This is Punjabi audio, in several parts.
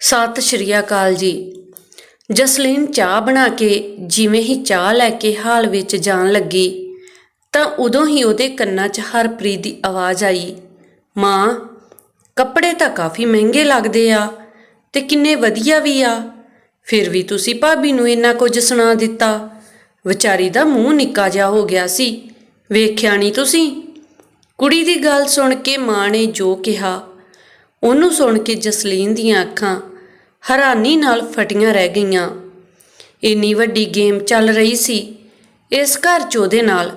ਸਤਿ ਸ਼੍ਰੀ ਅਕਾਲ ਜੀ। ਜਸਲੀਨ ਚਾਹ ਬਣਾ ਕੇ ਜਿਵੇਂ ਹੀ ਚਾਹ ਲੈ ਕੇ ਹਾਲ ਵਿੱਚ ਜਾਣ ਲੱਗੀ, ਤਾਂ ਉਦੋਂ ਹੀ ਉਹਦੇ ਕੰਨਾਂ 'ਚ ਹਰਪ੍ਰੀਤ ਦੀ ਆਵਾਜ਼ ਆਈ, ਮਾਂ, ਕੱਪੜੇ ਤਾਂ ਕਾਫੀ ਮਹਿੰਗੇ ਲੱਗਦੇ ਆ ਤੇ ਕਿੰਨੇ ਵਧੀਆ ਵੀ ਆ। ਫਿਰ ਵੀ ਤੁਸੀਂ ਭਾਬੀ ਨੂੰ ਇੰਨਾ ਕੁਝ ਸੁਣਾ ਦਿੱਤਾ। ਵਿਚਾਰੀ ਦਾ ਮੂੰਹ ਨਿੱਕਾ ਜਿਹਾ ਹੋ ਗਿਆ ਸੀ। ਵੇਖਿਆ ਨਹੀਂ ਤੁਸੀਂ? ਕੁੜੀ ਦੀ ਗੱਲ ਸੁਣ ਕੇ ਮਾਂ ਨੇ ਜੋ ਕਿਹਾ, ਉਹਨੂੰ ਸੁਣ ਕੇ ਜਸਲੀਨ ਦੀਆਂ ਅੱਖਾਂ ਹੈਰਾਨੀ ਨਾਲ ਫਟੀਆਂ ਰਹਿ ਗਈਆਂ। ਇੰਨੀ ਵੱਡੀ ਗੇਮ ਚੱਲ ਰਹੀ ਸੀ। ਇਸ ਘਰ 'ਚ ਉਹਦੇ ਨਾਲ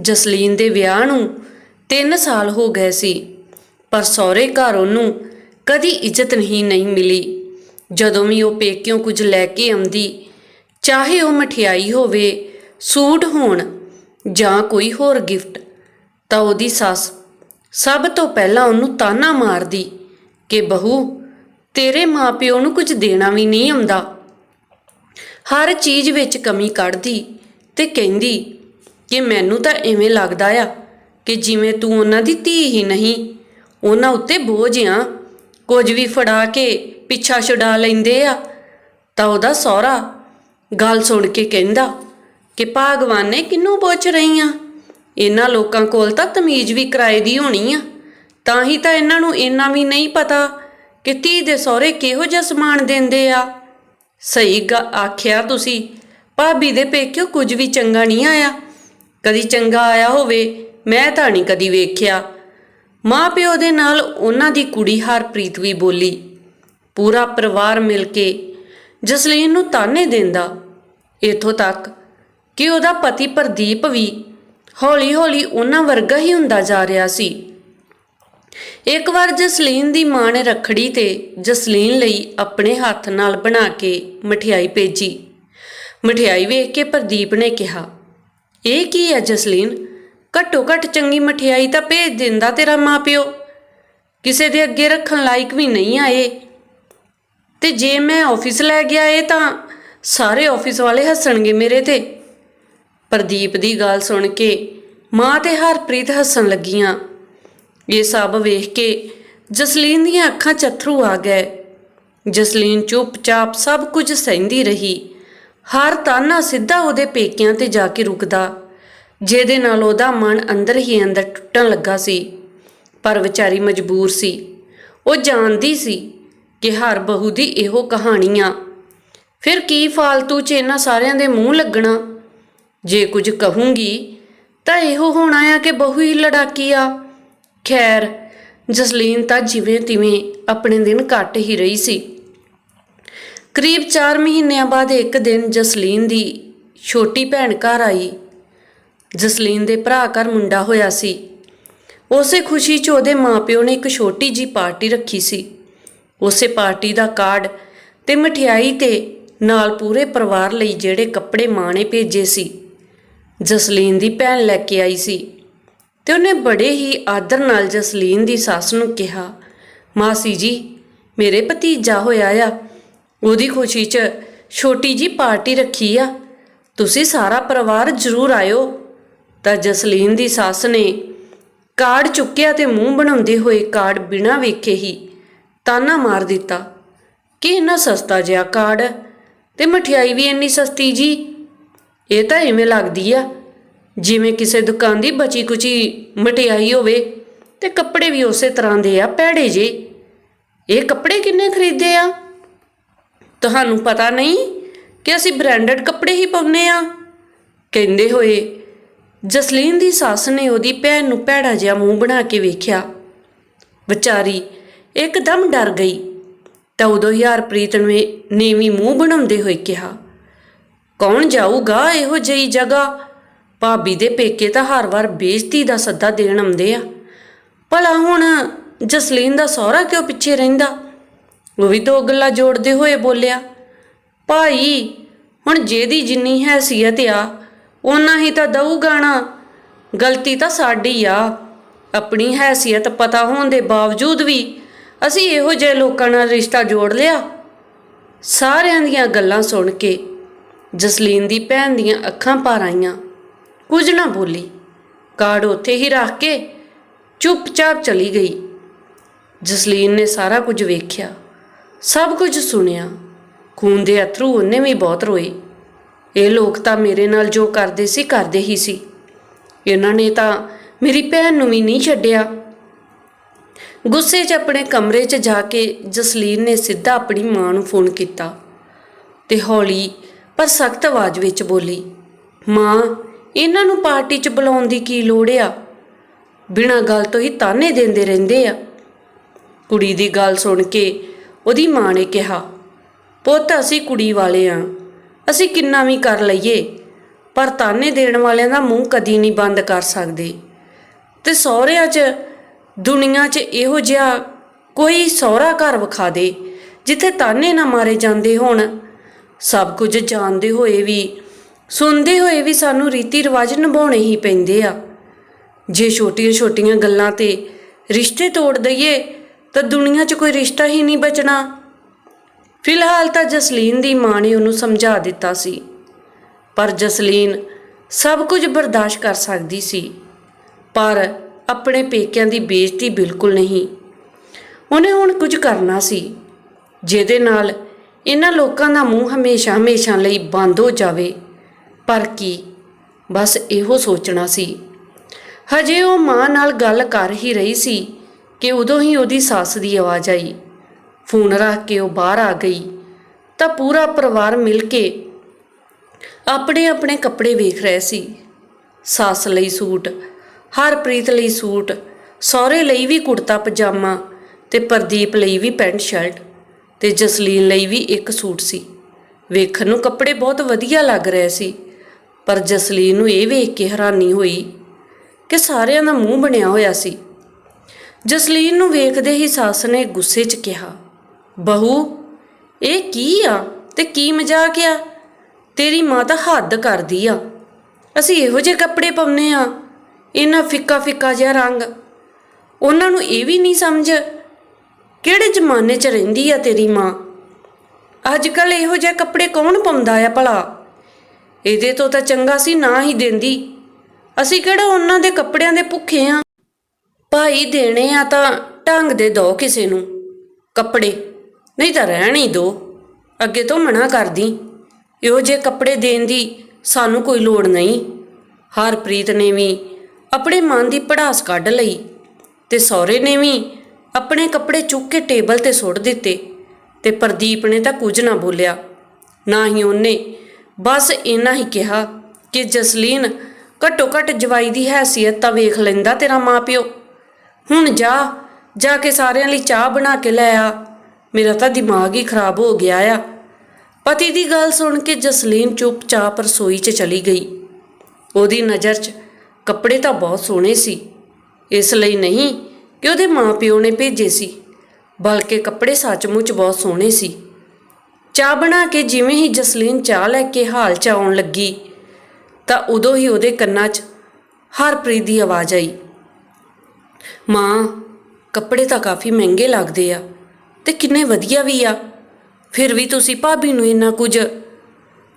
ਜਸਲੀਨ ਦੇ ਵਿਆਹ ਨੂੰ 3 ਸਾਲ ਹੋ ਗਏ ਸੀ, ਪਰ ਸਹੁਰੇ ਘਰ ਉਹਨੂੰ ਕਦੀ ਇੱਜ਼ਤ ਨਹੀਂ ਨਹੀਂ ਮਿਲੀ। ਜਦੋਂ ਵੀ ਉਹ ਪੇਕਿਓਂ ਕੁਝ ਲੈ ਕੇ ਆਉਂਦੀ, ਚਾਹੇ ਉਹ ਮਠਿਆਈ ਹੋਵੇ, ਸੂਟ ਹੋਣ ਜਾਂ ਕੋਈ ਹੋਰ ਗਿਫਟ, ਤਾਂ ਉਹਦੀ ਸੱਸ ਸਭ ਤੋਂ ਪਹਿਲਾਂ ਉਹਨੂੰ ਤਾਨਾ ਮਾਰਦੀ ਕਿ, ਬਹੂ ਤੇਰੇ ਮਾਪਿਓ ਨੂੰ ਕੁਝ ਦੇਣਾ ਵੀ ਨਹੀਂ ਆਉਂਦਾ। ਹਰ ਚੀਜ਼ ਵਿੱਚ ਕਮੀ ਕੱਢਦੀ ਤੇ ਕਹਿੰਦੀ ਕਿ ਮੈਨੂੰ ਤਾਂ ਐਵੇਂ ਲੱਗਦਾ ਆ ਕਿ ਜਿਵੇਂ ਤੂੰ ਉਹਨਾਂ ਦੀ ਧੀ ਹੀ ਨਹੀਂ, ਉਹਨਾਂ ਉੱਤੇ ਬੋਝ ਆ। ਕੁਝ ਵੀ ਫੜਾ ਕੇ ਪਿੱਛਾ ਛੁਡਾ ਲੈਂਦੇ ਆ, ਤਾਂ ਉਹਦਾ ਸਹੁਰਾ ਗੱਲ ਸੁਣ ਕੇ ਕਹਿੰਦਾ ਕਿ ਭਗਵਾਨ ਨੇ ਕਿੰਨੂੰ ਪੁੱਛ ਰਹੀ ਆ? ਇਹਨਾਂ ਲੋਕਾਂ ਕੋਲ ਤਾਂ ਤਮੀਜ਼ ਵੀ ਕਿਰਾਏ ਦੀ ਹੋਣੀ ਆ, ਤਾਂ ਹੀ ਤਾਂ ਇਹਨਾਂ ਨੂੰ ਇੰਨਾ ਵੀ ਨਹੀਂ ਪਤਾ ਕਿ ਧੀ ਦੇ ਸਹੁਰੇ ਕਿਹੋ ਜਿਹਾ ਸਮਾਨ ਦਿੰਦੇ ਆ? ਸਹੀ ਗ- ਆਖਿਆ ਤੁਸੀਂ, ਭਾਬੀ ਦੇ ਪੇਕਿਓ ਕੁਝ ਵੀ ਚੰਗਾ ਨਹੀਂ ਆਇਆ। ਕਦੀ ਚੰਗਾ ਆਇਆ ਹੋਵੇ, ਮੈਂ ਤਾਂ ਨਹੀਂ ਕਦੀ ਵੇਖਿਆ। ਮਾਂ ਪਿਓ ਦੇ ਨਾਲ ਉਹਨਾਂ ਦੀ ਕੁੜੀ ਹਰਪ੍ਰੀਤ ਵੀ ਬੋਲੀ। ਪੂਰਾ ਪਰਿਵਾਰ ਮਿਲ ਕੇ ਜਸਲੀਨ ਨੂੰ ਤਾਨੇ ਦਿੰਦਾ। ਇਥੋਂ ਤੱਕ ਕਿ ਉਹਦਾ ਪਤੀ ਪ੍ਰਦੀਪ ਵੀ ਹੌਲੀ-ਹੌਲੀ ਉਹਨਾਂ ਵਰਗਾ ਹੀ ਹੁੰਦਾ ਜਾ ਰਿਹਾ ਸੀ। ਇੱਕ ਵਾਰ ਜਸਲੀਨ ਦੀ ਮਾਂ ਨੇ ਰੱਖੜੀ ਤੇ ਜਸਲੀਨ ਲਈ ਆਪਣੇ ਹੱਥ ਨਾਲ ਬਣਾ ਕੇ ਮਠਿਆਈ ਭੇਜੀ। ਮਠਿਆਈ ਵੇਖ ਕੇ ਪ੍ਰਦੀਪ ਨੇ ਕਿਹਾ, ਇਹ ਕੀ ਹੈ ਜਸਲੀਨ? ਘੱਟੋ ਘੱਟ ਚੰਗੀ ਮਠਿਆਈ ਤਾਂ ਭੇਜ ਦਿੰਦਾ ਤੇਰਾ ਮਾਪਿਓ। ਕਿਸੇ ਦੇ ਅੱਗੇ ਰੱਖਣ ਲਾਇਕ ਵੀ ਨਹੀਂ ਆਏ ਤੇ ਜੇ ਮੈਂ ਆਫਿਸ ਲੈ ਗਿਆ ਇਹ ਤਾਂ ਸਾਰੇ ਆਫਿਸ ਵਾਲੇ ਹੱਸਣਗੇ ਮੇਰੇ ਤੇ। ਪ੍ਰਦੀਪ ਦੀ ਗੱਲ ਸੁਣ ਕੇ ਮਾਂ ਤੇ ਹਰਪ੍ਰੀਤ ਹੱਸਣ ਲੱਗੀਆਂ। ਇਹ ਸਭ ਵੇਖ ਕੇ ਜਸਲੀਨ ਦੀਆਂ ਅੱਖਾਂ 'ਚ ਅੱਥਰੂ ਆ ਗਏ। ਜਸਲੀਨ ਚੁੱਪਚਾਪ ਸਭ ਕੁਝ ਸਹਿੰਦੀ ਰਹੀ। ਹਰ ਤਾਨਾ ਸਿੱਧਾ ਉਹਦੇ ਪੇਕਿਆਂ ਤੇ ਜਾ ਕੇ ਰੁਕਦਾ, ਜਿਹਦੇ ਨਾਲ ਉਹਦਾ ਮਨ ਅੰਦਰ ਹੀ ਅੰਦਰ ਟੁੱਟਣ ਲੱਗਾ ਸੀ। ਪਰ ਵਿਚਾਰੀ ਮਜਬੂਰ ਸੀ। ਉਹ ਜਾਣਦੀ ਸੀ ਕਿ ਹਰ ਬਹੂ ਦੀ ਇਹੋ ਕਹਾਣੀਆਂ, ਫਿਰ ਕੀ ਫਾਲਤੂ 'ਚ ਇਹਨਾਂ ਸਾਰਿਆਂ ਦੇ ਮੂੰਹ ਲੱਗਣਾ? ਜੇ ਕੁਝ ਕਹੂੰਗੀ ਤਾਂ ਇਹੋ ਹੋਣਾ ਆ ਕਿ ਬਹੂ ਹੀ ਲੜਾਕੀ ਆ। ਖੈਰ, ਜਸਲੀਨ ਤਾਂ ਜਿਵੇਂ ਤਿਵੇਂ ਆਪਣੇ ਦਿਨ ਕੱਟ ਹੀ ਰਹੀ ਸੀ। ਕਰੀਬ 4 ਮਹੀਨਿਆਂ ਬਾਅਦ ਇੱਕ ਦਿਨ ਜਸਲੀਨ ਦੀ ਛੋਟੀ ਭੈਣ ਘਰ ਆਈ। ਜਸਲੀਨ ਦੇ ਭਰਾ ਘਰ ਮੁੰਡਾ ਹੋਇਆ ਸੀ। ਉਸੇ ਖੁਸ਼ੀ 'ਚ ਉਹਦੇ ਮਾਪਿਓ ਨੇ ਇੱਕ ਛੋਟੀ ਜੀ ਪਾਰਟੀ ਰੱਖੀ ਸੀ। ਉਸੇ ਪਾਰਟੀ ਦਾ ਕਾਰਡ ਤੇ ਮਠਿਆਈ ਤੇ ਨਾਲ ਪੂਰੇ ਪਰਿਵਾਰ ਲਈ ਜਿਹੜੇ ਕੱਪੜੇ ਮਾਂ ਨੇ ਭੇਜੇ ਸੀ। ਜਸਲੀਨ ਦੀ ਭੈਣ ਲੈ ਕੇ ਆਈ ਸੀ। ਤੇ ਉਹਨੇ ਬੜੇ ਹੀ ਆਦਰ ਨਾਲ ਜਸਲੀਨ ਦੀ ਸੱਸ ਨੂੰ ਕਿਹਾ, ਮਾਸੀ ਜੀ, ਮੇਰੇ ਭਤੀਜਾ ਹੋਇਆ ਆ। ਉਹਦੀ ਖੁਸ਼ੀ 'ਚ ਛੋਟੀ ਜੀ ਪਾਰਟੀ ਰੱਖੀ ਆ। ਤੁਸੀਂ ਸਾਰਾ ਪਰਿਵਾਰ ਜ਼ਰੂਰ ਆਇਓ। ਤਾਂ ਜਸਲੀਨ ਦੀ ਸੱਸ ਨੇ ਕਾਰਡ ਚੁੱਕਿਆ ਤੇ ਮੂੰਹ ਬਣਾਉਂਦੇ ਹੋਏ ਕਾਰਡ ਬਿਨਾਂ ਵੇਖੇ ਹੀ ਤਾਨਾ ਮਾਰ ਦਿੱਤਾ। ਕਿ ਇੰਨਾ ਸਸਤਾ ਜਿਹਾ ਕਾਰਡ? ਤੇ ਮਠਿਆਈ ਵੀ ਇੰਨੀ ਸਸਤੀ ਜੀ? ਇਹ ਤਾਂ ਐਵੇਂ ਲੱਗਦੀ ਆ। ਜਿਵੇਂ ਕਿਸੇ ਦੁਕਾਨ ਦੀ ਬਚੀ ਕੁਚੀ ਮਠਿਆਈ ਹੋਵੇ ਤੇ ਕੱਪੜੇ ਵੀ ਉਸੇ ਤਰ੍ਹਾਂ ਦੇ ਆ ਭੈੜੇ ਜੇ। ਇਹ ਕੱਪੜੇ ਕਿੰਨੇ ਖਰੀਦੇ ਆ? ਤੁਹਾਨੂੰ ਪਤਾ ਨਹੀਂ ਕਿ ਅਸੀਂ ਬ੍ਰਾਂਡਡ ਕੱਪੜੇ ਹੀ ਪਾਉਂਦੇ ਆ? ਕਹਿੰਦੇ ਹੋਏ, ਜਸਲੀਨ ਦੀ ਸੱਸ ਨੇ ਉਹਦੀ ਭੈਣ ਨੂੰ ਭੈੜਾ ਜਿਹਾ ਮੂੰਹ ਬਣਾ ਕੇ ਵੇਖਿਆ। ਵਿਚਾਰੀ ਇੱਕਦਮ ਡਰ ਗਈ। ਤਾਂ ਉਦੋਂ ਹੀ ਹਰਪ੍ਰੀਤ ਨੇ ਨੀਵੀਂ ਮੂੰਹ ਬਣਾਉਂਦੇ ਹੋਏ ਕਿਹਾ, ਕੌਣ ਜਾਊਗਾ ਇਹੋ ਜਿਹੀ ਜਗ੍ਹਾ? ਭਾਬੀ ਦੇ ਪੇਕੇ ਤਾਂ ਹਰ ਵਾਰ ਬੇਇੱਜ਼ਤੀ ਦਾ ਸੱਦਾ ਦੇਣ ਆਉਂਦੇ ਆ। ਭਲਾ ਹੁਣ ਜਸਲੀਨ ਦਾ ਸਹੁਰਾ ਕਿਉਂ ਪਿੱਛੇ ਰਹਿੰਦਾ? ਉਹ ਵੀ ਦੋ ਗੱਲਾਂ ਜੋੜਦੇ ਹੋਏ ਬੋਲਿਆ, ਭਾਈ, ਹੁਣ ਜਿਹਦੀ ਜਿੰਨੀ ਹੈਸੀਅਤ ਆ ਉਹਨਾਂ ਹੀ ਤਾਂ ਦਊ ਗਾਣਾ। ਗਲਤੀ ਤਾਂ ਸਾਡੀ ਆ। ਆਪਣੀ ਹੈਸੀਅਤ ਪਤਾ ਹੋਣ ਦੇ ਬਾਵਜੂਦ ਵੀ ਅਸੀਂ ਇਹੋ ਜਿਹੇ ਲੋਕਾਂ ਨਾਲ ਰਿਸ਼ਤਾ ਜੋੜ ਲਿਆ। ਸਾਰਿਆਂ ਦੀਆਂ ਗੱਲਾਂ ਸੁਣ ਕੇ ਜਸਲੀਨ ਦੀ ਭੈਣ ਦੀਆਂ ਅੱਖਾਂ ਭਰ ਆਈਆਂ। ਕੁਝ ਨਾ ਬੋਲੀ। ਕਾਰਡ ਉੱਥੇ ਹੀ ਰੱਖ ਕੇ ਚੁੱਪਚਾਪ ਚਲੀ ਗਈ। ਜਸਲੀਨ ਨੇ ਸਾਰਾ ਕੁਝ ਵੇਖਿਆ, ਸਭ ਕੁਝ ਸੁਣਿਆ। ਖੂਨ ਦੇ ਅਥਰੂ ਉਹਨੇ ਵੀ ਬਹੁਤ ਰੋਏ। ਇਹ ਲੋਕ ਤਾਂ ਮੇਰੇ ਨਾਲ ਜੋ ਕਰਦੇ ਸੀ, ਕਰਦੇ ਹੀ ਸੀ। ਇਹਨਾਂ ਨੇ ਤਾਂ ਮੇਰੀ ਭੈਣ ਨੂੰ ਵੀ ਨਹੀਂ ਛੱਡਿਆ। ਗੁੱਸੇ 'ਚ ਆਪਣੇ ਕਮਰੇ 'ਚ ਜਾ ਕੇ ਜਸਲੀਨ ਨੇ ਸਿੱਧਾ ਆਪਣੀ ਮਾਂ ਨੂੰ ਫੋਨ ਕੀਤਾ ਤੇ ਹੌਲੀ ਪਰ ਸਖਤ ਆਵਾਜ਼ ਵਿੱਚ ਬੋਲੀ, ਮਾਂ ਇਹਨਾਂ ਨੂੰ ਪਾਰਟੀ 'ਚ ਬੁਲਾਉਣ ਦੀ ਕੀ ਲੋੜ ਆ? ਬਿਨਾਂ ਗੱਲ ਤੋਂ ਹੀ ਤਾਨੇ ਦਿੰਦੇ ਰਹਿੰਦੇ ਆ। ਕੁੜੀ ਦੀ ਗੱਲ ਸੁਣ ਕੇ ਉਹਦੀ ਮਾਂ ਨੇ ਕਿਹਾ, ਪੁੱਤ, ਅਸੀਂ ਕੁੜੀ ਵਾਲੇ ਆ। ਅਸੀਂ ਕਿੰਨਾ ਵੀ ਕਰ ਲਈਏ, ਪਰ ਤਾਨੇ ਦੇਣ ਵਾਲਿਆਂ ਦਾ ਮੂੰਹ ਕਦੀ ਨਹੀਂ ਬੰਦ ਕਰ ਸਕਦੇ। ਤੇ ਸਹੁਰਿਆਂ 'ਚ, ਦੁਨੀਆ 'ਚ ਇਹੋ ਜਿਹਾ ਕੋਈ ਸਹੁਰਾ ਘਰ ਵਿਖਾ ਦੇ, ਜਿੱਥੇ ਤਾਨੇ ਨਾ ਮਾਰੇ ਜਾਂਦੇ ਹੋਣ। ਸਭ ਕੁਝ ਜਾਣਦੇ ਹੋਏ ਵੀ ਸੁਣਦੇ ਹੋਏ ਵੀ ਸਾਨੂੰ ਰੀਤੀ ਰਿਵਾਜ ਨਿਭਾਉਣੇ ਹੀ ਪੈਂਦੇ ਆ। ਜੇ ਛੋਟੀਆਂ-ਛੋਟੀਆਂ ਗੱਲਾਂ ਤੇ ਰਿਸ਼ਤੇ ਤੋੜ ਦਈਏ, ਤਾਂ ਦੁਨੀਆ 'ਚ ਕੋਈ ਰਿਸ਼ਤਾ ਹੀ ਨਹੀਂ ਬਚਣਾ। ਫਿਲਹਾਲ ਤਾਂ ਜਸਲੀਨ ਦੀ ਮਾਂ ਨੇ ਉਹਨੂੰ ਸਮਝਾ ਦਿੱਤਾ ਸੀ। ਪਰ ਜਸਲੀਨ ਸਭ ਕੁਝ ਬਰਦਾਸ਼ਤ ਕਰ ਸਕਦੀ ਸੀ। ਪਰ ਆਪਣੇ ਪੇਕਿਆਂ ਦੀ ਬੇਇੱਜ਼ਤੀ ਬਿਲਕੁਲ ਨਹੀਂ। ਉਹਨੇ ਹੁਣ ਕੁਝ ਕਰਨਾ ਸੀ, ਜਿਹਦੇ ਨਾਲ ਇਹਨਾਂ ਲੋਕਾਂ ਦਾ ਮੂੰਹ ਹਮੇਸ਼ਾ ਹਮੇਸ਼ਾ ਲਈ ਬੰਦ ਹੋ ਜਾਵੇ। ਪਰ ਕੀ? ਬਸ ਇਹੋ ਸੋਚਣਾ ਸੀ। ਹਜੇ ਉਹ ਮਾਂ ਨਾਲ ਗੱਲ ਕਰ ਹੀ ਰਹੀ ਸੀ ਕਿ ਉਦੋਂ ਹੀ ਉਹਦੀ ਸੱਸ ਦੀ ਆਵਾਜ਼ ਆਈ। ਫੋਨ ਰੱਖ ਕੇ ਉਹ ਬਾਹਰ ਆ ਗਈ। ਤਾਂ ਪੂਰਾ ਪਰਿਵਾਰ ਮਿਲ ਕੇ ਆਪਣੇ ਆਪਣੇ ਕੱਪੜੇ ਵੇਖ ਰਹੇ ਸੀ। ਸੱਸ ਲਈ ਸੂਟ, ਹਰਪ੍ਰੀਤ ਲਈ ਸੂਟ, ਸਹੁਰੇ ਲਈ ਵੀ ਕੁੜਤਾ ਪਜਾਮਾ ਤੇ ਪ੍ਰਦੀਪ ਲਈ ਵੀ ਪੈਂਟ ਸ਼ਰਟ ਤੇ ਜਸਲੀਨ ਲਈ ਵੀ ਇੱਕ ਸੂਟ ਸੀ। ਵੇਖਣ ਨੂੰ ਕੱਪੜੇ ਬਹੁਤ ਵਧੀਆ ਲੱਗ ਰਹੇ ਸੀ। ਪਰ ਜਸਲੀਨ ਨੂੰ ਇਹ ਵੇਖ ਕੇ ਹੈਰਾਨੀ ਹੋਈ ਕਿ ਸਾਰਿਆਂ ਦਾ ਮੂੰਹ ਬਣਿਆ ਹੋਇਆ ਸੀ। ਜਸਲੀਨ ਨੂੰ ਵੇਖਦੇ ਹੀ ਸੱਸ ਨੇ ਗੁੱਸੇ 'ਚ ਕਿਹਾ, ਬਹੂ, ਇਹ ਕੀ ਆ ਤੇ ਕੀ ਮਜ਼ਾਕ ਆ? ਤੇਰੀ ਮਾਂ ਤਾਂ ਹੱਦ ਕਰਦੀ ਆ। ਅਸੀਂ ਇਹੋ ਜਿਹੇ ਕੱਪੜੇ ਪਾਉਨੇ ਆ, ਇਹਨਾਂ ਫਿੱਕਾ ਫਿੱਕਾ ਜਿਹਾ ਰੰਗ। ਉਹਨਾਂ ਨੂੰ ਇਹ ਵੀ ਨਹੀਂ ਸਮਝ ਕਿਹੜੇ ਜ਼ਮਾਨੇ 'ਚ ਰਹਿੰਦੀ ਆ ਤੇਰੀ ਮਾਂ। ਅੱਜ ਕੱਲ ਇਹੋ ਜਿਹੇ ਕੱਪੜੇ ਕੌਣ ਪਾਉਂਦਾ ਆ ਭਲਾ? ਇਹਦੇ ਤੋਂ ਤਾਂ ਚੰਗਾ ਸੀ ਨਾ ਹੀ ਦਿੰਦੀ। ਅਸੀਂ ਕਿਹੜਾ ਉਹਨਾਂ ਦੇ ਕੱਪੜਿਆਂ ਦੇ ਭੁੱਖੇ ਆ? ਭਾਈ ਦੇਣੇ ਆ ਤਾਂ ਢੰਗ ਦੇ ਦੋ ਕਿਸੇ ਨੂੰ, ਕੱਪੜੇ। ਨਹੀਂ ਤਾਂ ਰਹਿਣ ਹੀ ਦੋ, ਅੱਗੇ ਤੋਂ ਮਨਾ ਕਰਦੀ। ਇਹੋ ਜਿਹੇ ਕੱਪੜੇ ਦੇਣ ਦੀ ਸਾਨੂੰ ਕੋਈ ਲੋੜ ਨਹੀਂ। ਹਰਪ੍ਰੀਤ ਨੇ ਵੀ ਆਪਣੇ ਮਨ ਦੀ ਪੜਾਸ ਕੱਢ ਲਈ ਤੇ ਸਹੁਰੇ ਨੇ ਵੀ ਆਪਣੇ ਕੱਪੜੇ ਚੁੱਕ ਕੇ ਟੇਬਲ ਤੇ ਸੁੱਟ ਦਿੱਤੇ ਤੇ ਪ੍ਰਦੀਪ ਨੇ ਤਾਂ ਕੁਝ ਨਾ ਬੋਲਿਆ। ਨਾ ਹੀ ਉਹਨੇ ਬਸ ਇੰਨਾ ਹੀ ਕਿਹਾ ਕਿ ਜਸਲੀਨ ਘੱਟੋ ਘੱਟ ਜਵਾਈ ਦੀ ਹੈਸੀਅਤ ਤਾਂ ਵੇਖ ਲੈਂਦਾ ਤੇਰਾ ਮਾਪਿਓ। ਹੁਣ ਜਾ ਜਾ ਕੇ ਸਾਰਿਆਂ ਲਈ ਚਾਹ ਬਣਾ ਕੇ ਲੈ ਆ। ਮੇਰਾ ਤਾਂ ਦਿਮਾਗ ਹੀ ਖਰਾਬ ਹੋ ਗਿਆ ਆ। ਪਤੀ ਦੀ ਗੱਲ ਸੁਣ ਕੇ ਜਸਲੀਨ ਚੁੱਪਚਾਪ ਰਸੋਈ 'ਚ ਚਲੀ ਗਈ। ਉਹਦੀ ਨਜ਼ਰ 'ਚ ਕੱਪੜੇ ਤਾਂ ਬਹੁਤ ਸੋਹਣੇ ਸੀ। ਇਸ ਲਈ ਨਹੀਂ ਕਿ ਉਹਦੇ ਮਾਪਿਓ ਨੇ ਭੇਜੇ ਸੀ, ਬਲਕਿ ਕੱਪੜੇ ਸੱਚਮੁੱਚ ਬਹੁਤ ਸੋਹਣੇ ਸੀ। ਚਾਹ ਬਣਾ ਕੇ ਜਿਵੇਂ ਹੀ ਜਸਲੀਨ ਚਾਹ ਲੈ ਕੇ ਹਾਲ 'ਚ ਆਉਣ ਲੱਗੀ, ਤਾਂ ਉਦੋਂ ਹੀ ਉਹਦੇ ਕੰਨਾਂ 'ਚ ਹਰਪ੍ਰੀਤ ਦੀ ਆਵਾਜ਼ ਆਈ। ਮਾਂ, ਕੱਪੜੇ ਤਾਂ ਕਾਫੀ ਮਹਿੰਗੇ ਲੱਗਦੇ ਆ ਤੇ ਕਿੰਨੇ ਵਧੀਆ ਵੀ ਆ। ਫਿਰ ਵੀ ਤੁਸੀਂ ਭਾਬੀ ਨੂੰ ਇੰਨਾ ਕੁਝ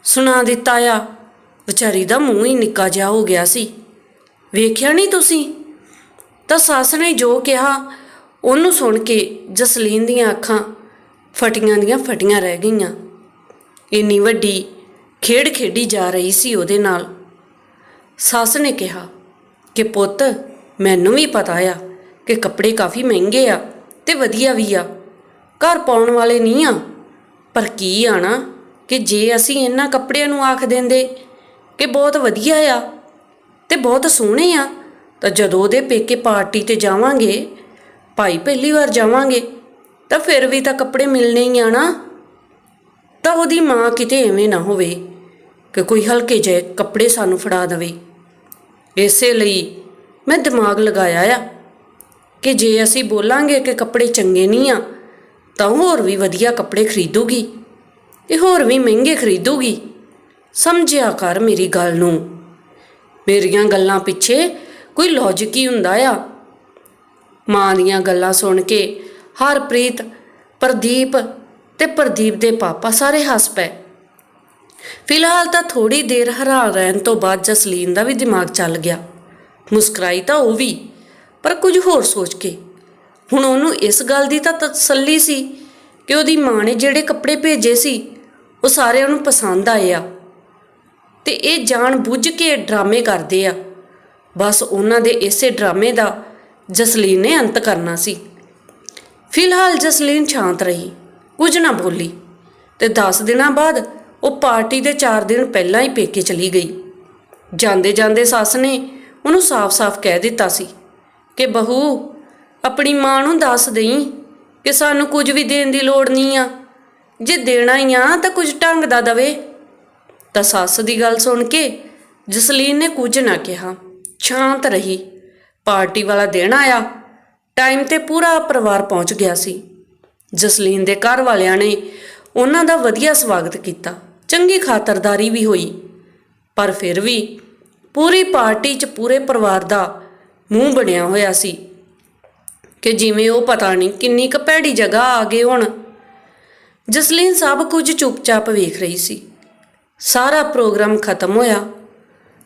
ਸੁਣਾ ਦਿੱਤਾ ਆ। ਵਿਚਾਰੀ ਦਾ ਮੂੰਹ ਹੀ ਨਿੱਕਾ ਜਿਹਾ ਹੋ ਗਿਆ ਸੀ। ਵੇਖਿਆ ਨਹੀਂ ਤੁਸੀਂ? ਤਾਂ ਸੱਸ ਨੇ ਜੋ ਕਿਹਾ, ਉਹਨੂੰ ਸੁਣ ਕੇ ਜਸਲੀਨ ਦੀਆਂ ਅੱਖਾਂ ਫਟੀਆਂ ਦੀਆਂ ਫਟੀਆਂ ਰਹਿ ਗਈਆਂ। ਇੰਨੀ ਵੱਡੀ ਖੇਡ ਖੇਡੀ ਜਾ ਰਹੀ ਸੀ ਉਹਦੇ ਨਾਲ। ਸੱਸ ਨੇ ਕਿਹਾ ਕਿ ਪੁੱਤ, ਮੈਨੂੰ ਵੀ ਪਤਾ ਆ ਕਿ ਕੱਪੜੇ ਕਾਫੀ ਮਹਿੰਗੇ ਆ ਤੇ ਵਧੀਆ ਵੀ ਆ। ਘਰ ਪਾਉਣ ਵਾਲੇ ਨਹੀਂ ਆ। ਪਰ ਕੀ ਆ ਕਿ ਜੇ ਅਸੀਂ ਇਹਨਾਂ ਕੱਪੜਿਆਂ ਨੂੰ ਆਖ ਦਿੰਦੇ ਕਿ ਬਹੁਤ ਵਧੀਆ ਆ ਤੇ ਬਹੁਤ ਸੋਹਣੇ ਆ, ਤਾਂ ਜਦੋਂ ਉਹਦੇ ਪੇਕੇ ਪਾਰਟੀ ਤੇ ਜਾਵਾਂਗੇ, ਭਾਈ ਪਹਿਲੀ ਵਾਰ ਜਾਵਾਂਗੇ ਤਾਂ ਫਿਰ ਵੀ ਤਾਂ ਕੱਪੜੇ ਮਿਲਣੇ ਹੀ ਆ ਨਾ। ਤਾਂ ਉਹਦੀ ਮਾਂ ਕਿਤੇ ਐਵੇਂ ਨਾ ਹੋਵੇ ਕਿ ਕੋਈ ਹਲਕੇ ਜਿਹੇ ਕੱਪੜੇ ਸਾਨੂੰ ਫੜਾ ਦੇਵੇ। ਇਸੇ ਲਈ ਮੈਂ ਦਿਮਾਗ ਲਗਾਇਆ ਆ ਕਿ ਜੇ ਅਸੀਂ ਬੋਲਾਂਗੇ ਕਿ ਕੱਪੜੇ ਚੰਗੇ ਨਹੀਂ ਆ, ਤਾਂ ਹੋਰ ਵੀ ਵਧੀਆ ਕੱਪੜੇ ਖਰੀਦੂਗੀ ਤੇ ਹੋਰ ਵੀ ਮਹਿੰਗੇ ਖਰੀਦੂਗੀ। ਸਮਝਿਆ ਕਰ ਮੇਰੀ ਗੱਲ ਨੂੰ। ਮੇਰੀਆਂ ਗੱਲਾਂ ਪਿੱਛੇ ਕੋਈ ਲੌਜੀਕ ਹੀ ਹੁੰਦਾ ਆ। ਮਾਂ ਦੀਆਂ ਗੱਲਾਂ ਸੁਣ ਕੇ ਹਰਪ੍ਰੀਤ, ਪ੍ਰਦੀਪ ਤੇ ਪ੍ਰਦੀਪ ਦੇ ਪਾਪਾ ਸਾਰੇ ਹੱਸ ਪਏ। ਫਿਲਹਾਲ ਤਾਂ ਥੋੜੀ ਦੇਰ ਹੈਰਾਨ ਰਹਿਣ ਤੋਂ ਬਾਅਦ ਜਸਲੀਨ ਦਾ ਵੀ ਦਿਮਾਗ ਚੱਲ ਗਿਆ। ਮੁਸਕਰਾਈ ਤਾਂ ਉਹ ਵੀ, ਪਰ ਕੁਝ ਹੋਰ ਸੋਚ ਕੇ। ਹੁਣ ਉਹਨੂੰ ਇਸ ਗੱਲ ਦੀ ਤਾਂ ਤਸੱਲੀ ਸੀ ਕਿ ਉਹਦੀ ਮਾਂ ਨੇ ਜਿਹੜੇ ਕੱਪੜੇ ਭੇਜੇ ਸੀ, ਉਹ ਸਾਰੇ ਉਹਨੂੰ ਪਸੰਦ ਆਏ ਆ। ਤੇ ਇਹ ਜਾਣ ਬੁੱਝ ਕੇ ਡਰਾਮੇ ਕਰਦੇ ਆ। ਬਸ ਉਹਨਾਂ ਦੇ ਇਸੇ ਡਰਾਮੇ ਦਾ ਜਸਲੀਨ ਨੇ ਅੰਤ ਕਰਨਾ ਸੀ। ਫਿਲਹਾਲ ਜਸਲੀਨ ਸ਼ਾਂਤ ਰਹੀ, ਕੁਝ ਨਾ ਬੋਲੀ ਤੇ 10 ਦਿਨਾਂ ਬਾਅਦ ਉਹ ਪਾਰਟੀ ਦੇ 4 ਦਿਨ ਪਹਿਲਾਂ ਹੀ ਪੇਕੇ ਚਲੀ ਗਈ। ਜਾਂਦੇ ਜਾਂਦੇ ਸੱਸ ਨੇ ਉਹਨੂੰ ਸਾਫ਼-ਸਾਫ਼ ਕਹਿ ਦਿੱਤਾ ਸੀ ਕਿ ਬਹੂ, ਆਪਣੀ ਮਾਂ ਨੂੰ ਦੱਸ ਦੇਈ ਕਿ ਸਾਨੂੰ ਕੁਝ ਵੀ ਦੇਣ ਦੀ ਲੋੜ ਨਹੀਂ ਆ। ਜੇ ਦੇਣਾ ਹੀ ਆ ਤਾਂ ਕੁਝ ਢੰਗ ਦਾ ਦਵੇ। ਤਾਂ ਸੱਸ ਦੀ ਗੱਲ ਸੁਣ ਕੇ ਜਸਲੀਨ ਨੇ ਕੁਝ ਨਾ ਕਿਹਾ। ਸ਼ਾਂਤ ਰਹੀ, ਪਾਰਟੀ ਵਾਲਾ ਦਿਨ ਆਇਆ। ਟਾਈਮ ਤੇ ਪੂਰਾ ਪਰਿਵਾਰ ਪਹੁੰਚ ਗਿਆ ਸੀ। ਜਸਲੀਨ ਦੇ ਘਰ ਵਾਲਿਆਂ ਨੇ ਉਹਨਾਂ ਦਾ ਵਧੀਆ ਸਵਾਗਤ ਕੀਤਾ। ਚੰਗੀ ਖਾਤਰਦਾਰੀ ਵੀ ਹੋਈ। ਪਰ ਫਿਰ ਵੀ ਪੂਰੀ ਪਾਰਟੀ 'ਚ ਪੂਰੇ ਪਰਿਵਾਰ ਦਾ ਮੂੰਹ ਬਣਿਆ ਹੋਇਆ ਸੀ ਕਿ ਜਿਵੇਂ ਉਹ ਪਤਾ ਨਹੀਂ ਕਿੰਨੀ ਕੁ ਭੈੜੀ ਜਗ੍ਹਾ ਆ ਗਏ ਹੁਣ। ਜਸਲੀਨ ਸਭ ਕੁਝ ਚੁੱਪਚਾਪ ਵੇਖ ਰਹੀ ਸੀ। ਸਾਰਾ ਪ੍ਰੋਗਰਾਮ ਖਤਮ ਹੋਇਆ।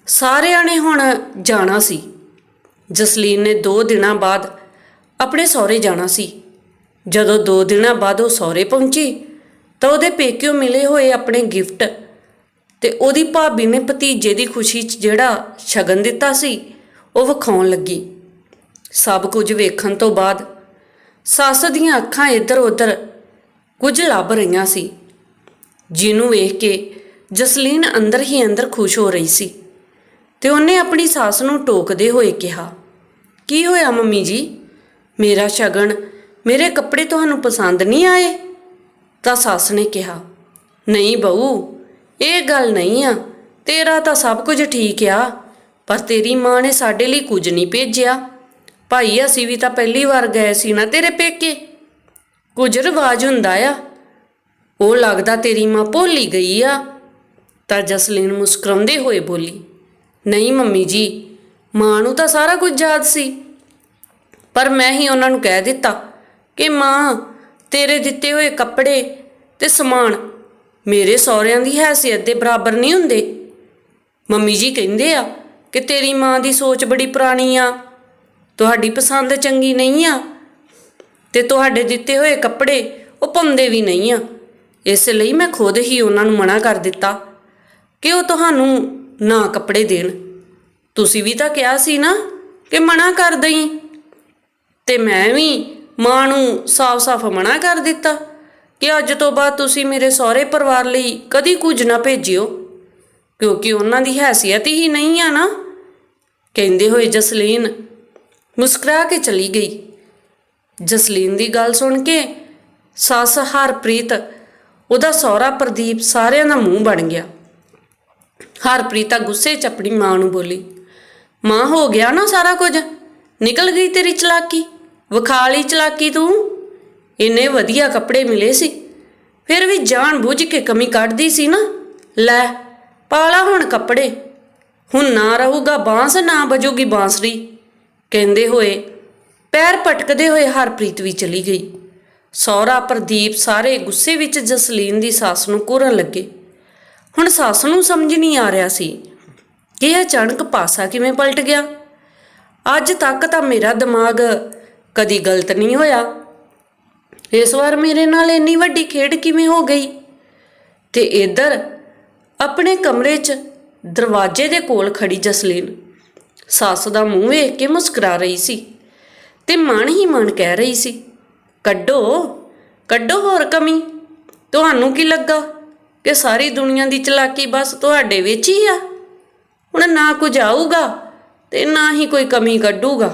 ਸਾਰਿਆਂ ਨੇ ਹੁਣ ਜਾਣਾ ਸੀ। ਜਸਲੀਨ ਨੇ 2 ਦਿਨਾਂ ਬਾਅਦ ਆਪਣੇ ਸਹੁਰੇ ਜਾਣਾ ਸੀ। ਜਦੋਂ 2 ਦਿਨਾਂ ਬਾਅਦ ਉਹ ਸਹੁਰੇ ਪਹੁੰਚੀ, ਤਾਂ ਉਹਦੇ ਪੇਕਿਓ ਮਿਲੇ ਹੋਏ ਆਪਣੇ ਗਿਫਟ ਤੇ ਉਹਦੀ ਭਾਬੀ ਨੇ ਭਤੀਜੇ ਦੀ ਖੁਸ਼ੀ 'ਚ ਜਿਹੜਾ ਸ਼ਗਨ ਦਿੱਤਾ ਸੀ, ਉਹ ਵਿਖਾਉਣ ਲੱਗੀ। ਸਭ ਕੁਝ ਵੇਖਣ ਤੋਂ ਬਾਅਦ ਸੱਸ ਦੀਆਂ ਅੱਖਾਂ ਇੱਧਰ-ਉੱਧਰ ਕੁਝ ਲੱਭ ਰਹੀਆਂ ਸੀ, ਜਿਹਨੂੰ ਵੇਖ ਕੇ ਜਸਲੀਨ ਅੰਦਰ ਹੀ ਅੰਦਰ ਖੁਸ਼ ਹੋ ਰਹੀ ਸੀ ਤੇ ਉਹਨੇ ਆਪਣੀ ਸੱਸ ਨੂੰ ਟੋਕਦੇ ਹੋਏ ਕਿਹਾ, ਕੀ ਹੋਇਆ ਮੰਮੀ ਜੀ? ਮੇਰਾ ਸ਼ਗਨ, ਮੇਰੇ ਕੱਪੜੇ ਤੁਹਾਨੂੰ ਪਸੰਦ ਨਹੀਂ ਆਏ? ਤਾਂ ਸੱਸ ਨੇ ਕਿਹਾ, ਨਹੀਂ ਬਹੂ, ਇਹ ਗੱਲ ਨਹੀਂ ਆ, ਤੇਰਾ ਤਾਂ ਸਭ ਕੁਝ ਠੀਕ ਆ, ਪਰ ਤੇਰੀ ਮਾਂ ਨੇ ਸਾਡੇ ਲਈ ਕੁਝ ਨਹੀਂ ਭੇਜਿਆ। ਭਾਈ, ਅਸੀਂ ਵੀ ਤਾਂ ਪਹਿਲੀ ਵਾਰ ਗਏ ਸੀ ਨਾ ਤੇਰੇ ਪੇਕੇ। ਕੁਝ ਰਿਵਾਜ ਹੁੰਦਾ ਆ। ਉਹ ਲੱਗਦਾ ਤੇਰੀ ਮਾਂ ਭੁੱਲ ਗਈ ਆ। ਤਾਂ ਜਸਲੀਨ ਮੁਸਕਰਾਉਂਦੇ ਹੋਏ ਬੋਲੀ, ਨਹੀਂ ਮੰਮੀ ਜੀ, ਮਾਂ ਨੂੰ ਤਾਂ ਸਾਰਾ ਕੁਝ ਯਾਦ ਸੀ। ਪਰ ਮੈਂ ਹੀ ਉਹਨਾਂ ਨੂੰ ਕਹਿ ਦਿੱਤਾ ਕਿ ਮਾਂ, ਤੇਰੇ ਦਿੱਤੇ ਹੋਏ ਕੱਪੜੇ ਤੇ ਸਮਾਨ ਮੇਰੇ ਸਹੁਰਿਆਂ ਦੀ ਹੈਸੀਅਤ ਦੇ ਬਰਾਬਰ ਨਹੀਂ ਹੁੰਦੇ। ਮੰਮੀ ਜੀ ਕਹਿੰਦੇ ਆ ਕਿ ਤੇਰੀ ਮਾਂ ਦੀ ਸੋਚ ਬੜੀ ਪੁਰਾਣੀ ਆ, ਤੁਹਾਡੀ ਪਸੰਦ ਚੰਗੀ ਨਹੀਂ ਆ ਤੇ ਤੁਹਾਡੇ ਦਿੱਤੇ ਹੋਏ ਕੱਪੜੇ ਉਹ ਪਾਉਂਦੇ ਵੀ ਨਹੀਂ ਆ। ਇਸ ਲਈ ਮੈਂ ਖੁਦ ਹੀ ਉਹਨਾਂ ਨੂੰ ਮਨਾ ਕਰ ਦਿੱਤਾ ਕਿ ਉਹ ਤੁਹਾਨੂੰ ਨਾ ਕੱਪੜੇ ਦੇਣ। ਤੁਸੀਂ ਵੀ ਤਾਂ ਕਿਹਾ ਸੀ ਨਾ ਕਿ ਮਨਾ ਕਰ ਦਈ। ਤੇ ਮੈਂ ਵੀ ਮਾਂ ਨੂੰ ਸਾਫ਼-ਸਾਫ਼ ਮਨਾ ਕਰ ਦਿੱਤਾ ਕਿ ਅੱਜ ਤੋਂ ਬਾਅਦ ਤੁਸੀਂ ਮੇਰੇ ਸਹੁਰੇ ਪਰਿਵਾਰ ਲਈ ਕਦੀ ਕੁਝ ਨਾ ਭੇਜਿਓ, ਕਿਉਂਕਿ ਉਹਨਾਂ ਦੀ ਹੈਸੀਅਤ ਹੀ ਨਹੀਂ ਆ ਨਾ। ਕਹਿੰਦੇ ਹੋਏ ਜਸਲੀਨ ਮੁਸਕਰਾ ਕੇ ਚਲੀ ਗਈ। ਜਸਲੀਨ ਦੀ ਗੱਲ ਸੁਣ ਕੇ ਸੱਸ ਹਰਪ੍ਰੀਤ, ਉਹਦਾ ਸਹੁਰਾ ਪ੍ਰਦੀਪ ਸਾਰਿਆਂ ਦਾ ਮੂੰਹ ਬਣ ਗਿਆ। ਹਰਪ੍ਰੀਤ ਤਾਂ ਗੁੱਸੇ 'ਚ ਆਪਣੀ ਮਾਂ ਨੂੰ ਬੋਲੀ, ਮਾਂ, ਹੋ ਗਿਆ ਨਾ ਸਾਰਾ ਕੁਝ? ਨਿਕਲ ਗਈ ਤੇਰੀ ਚਲਾਕੀ? ਵਿਖਾਲੀ ਚਲਾਕੀ ਤੂੰ? ਇੰਨੇ ਵਧੀਆ ਕੱਪੜੇ ਮਿਲੇ ਸੀ। ਫਿਰ ਵੀ ਜਾਣ ਬੁੱਝ ਕੇ ਕਮੀ ਕੱਢਦੀ ਸੀ ਨਾ। ਲੈ, ਪਾਲਾ ਹੁਣ ਕੱਪੜੇ। ਹੁਣ ਨਾ ਰਹੂਗਾ ਬਾਂਸ, ਨਾ ਬਜੂਗੀ ਬਾਂਸਰੀ। ਕਹਿੰਦੇ ਹੋਏ, ਪੈਰ ਪਟਕਦੇ ਹੋਏ ਹਰਪ੍ਰੀਤ ਵੀ ਚਲੀ ਗਈ। ਸੌਰਾ ਪ੍ਰਦੀਪ ਸਾਰੇ ਗੁੱਸੇ ਵਿੱਚ ਜਸਲੀਨ ਦੀ ਸੱਸ ਨੂੰ ਘੂਰਨ ਲੱਗੇ। ਹੁਣ ਸੱਸ ਨੂੰ ਸਮਝ ਨਹੀਂ ਆ ਰਿਹਾ ਸੀ ਕਿ ਇਹ ਅਚਾਨਕ ਪਾਸਾ ਕਿਵੇਂ ਪਲਟ ਗਿਆ। ਅੱਜ ਤੱਕ ਤਾਂ ਮੇਰਾ ਦਿਮਾਗ ਕਦੀ ਗਲਤ ਨਹੀਂ ਹੋਇਆ। ਇਸ ਵਾਰ ਮੇਰੇ ਨਾਲ ਇੰਨੀ ਵੱਡੀ ਖੇਡ ਕਿਵੇਂ ਹੋ ਗਈ? ਤੇ ਇੱਧਰ ਆਪਣੇ ਕਮਰੇ 'ਚ ਦਰਵਾਜ਼ੇ ਦੇ ਕੋਲ ਖੜੀ ਜਸਲੀਨ ਸੱਸ ਦਾ ਮੂੰਹ ਵੇਖ ਕੇ ਮੁਸਕਰਾ ਰਹੀ ਸੀ ਤੇ ਮਨ ਹੀ ਮਨ ਕਹਿ ਰਹੀ ਸੀ, ਕੱਢੋ ਕੱਢੋ ਹੋਰ ਕਮੀ। ਤੁਹਾਨੂੰ ਕੀ ਲੱਗਾ ਕਿ ਸਾਰੀ ਦੁਨੀਆ ਦੀ ਚਲਾਕੀ ਬਸ ਤੁਹਾਡੇ ਵਿੱਚ ਹੀ ਆ? ਹੁਣ ਨਾ ਕੁਝ ਆਊਗਾ ਤੇ ਨਾ ਹੀ ਕੋਈ ਕਮੀ ਕੱਢੂਗਾ।